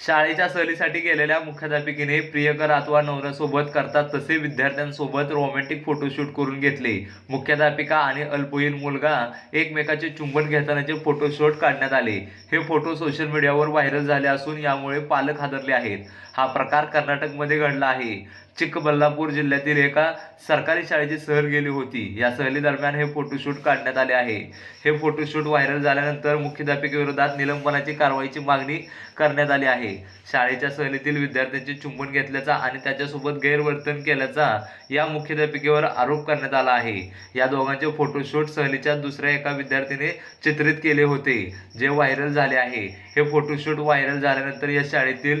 शाळेच्या सहलीसाठी गेलेल्या मुख्याध्यापिकेने प्रियकर अथवा नवऱ्यासोबत करतात तसे विद्यार्थ्यांसोबत रोमॅन्टिक फोटोशूट करून घेतले. मुख्याध्यापिका आणि अल्पवयीन मुलगा एकमेकाचे चुंबन घेतानाचे फोटोशूट काढण्यात आले. हे फोटो सोशल मीडियावर व्हायरल झाले असून यामुळे पालक हादरले आहेत. हा प्रकार कर्नाटकमध्ये घडला आहे. चिकबल्लापूर जिल्ह्यातील एका सरकारी शाळेची सहल गेली होती. या सहलीदरम्यान हे फोटोशूट काढण्यात आले आहे. हे फोटोशूट व्हायरल झाल्यानंतर मुख्याध्यापिकेविरोधात निलंबनाची कारवाईची मागणी करण्यात आली आहे. शाळेच्या सहलीतील विद्यार्थ्यांचे चुंबन घेतल्याचा आणि त्याच्यासोबत गैरवर्तन केल्याचा या मुख्याध्यापिकेवर आरोप करण्यात आला आहे. या दोघांचे फोटोशूट सहलीच्या दुसऱ्या एका विद्यार्थीने चित्रित केले होते. जे व्हायरल झाले आहे. हे फोटोशूट व्हायरल झाल्यानंतर या शाळेतील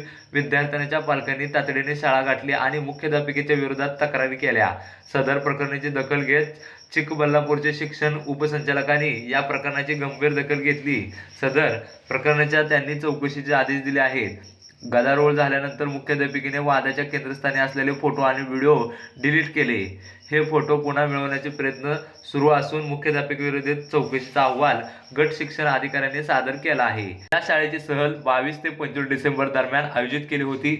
विद्यार्थ्यांच्या पालकांनी तातडीने शाळा गाठली आणि मुख्याध्यापिकेच्या विरोधात तक्रारी केल्या. सदर प्रकरणाची दखल घेत चिकबल्लापूरचे शिक्षण उपसंचालकांनी या प्रकरणाची गंभीर दखल घेतली. सदर प्रकरणाच्या त्यांनी चौकशीचे आदेश दिले आहेत. गदारोळ झाल्यानंतर मुख्याध्यापिकेने वादाच्या केंद्रस्थानी असलेले फोटो आणि व्हिडिओ डिलीट केले. हे फोटो पुन्हा मिळवण्याचे प्रयत्न सुरू असून मुख्याध्यापिकेविरोधात चौकशीचा अहवाल गट शिक्षण अधिकाऱ्यांनी सादर केला आहे. या शाळेची सहल बावीस ते पंचवीस डिसेंबर दरम्यान आयोजित केली होती.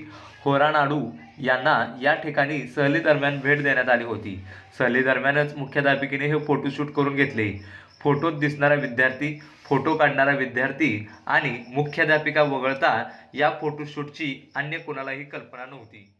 होरानाडू यांना या ठिकाणी सहली दरम्यान भेट देण्यात आली होती. सहली दरम्यानच मुख्याध्यापिकेने हे फोटोशूट करून घेतले. फोटोत दिसणारा विद्यार्थी फोटो काढणारा विद्यार्थी आणि मुख्याध्यापिका वगळता या फोटोशूटची अन्य कोणालाही कल्पना नव्हती.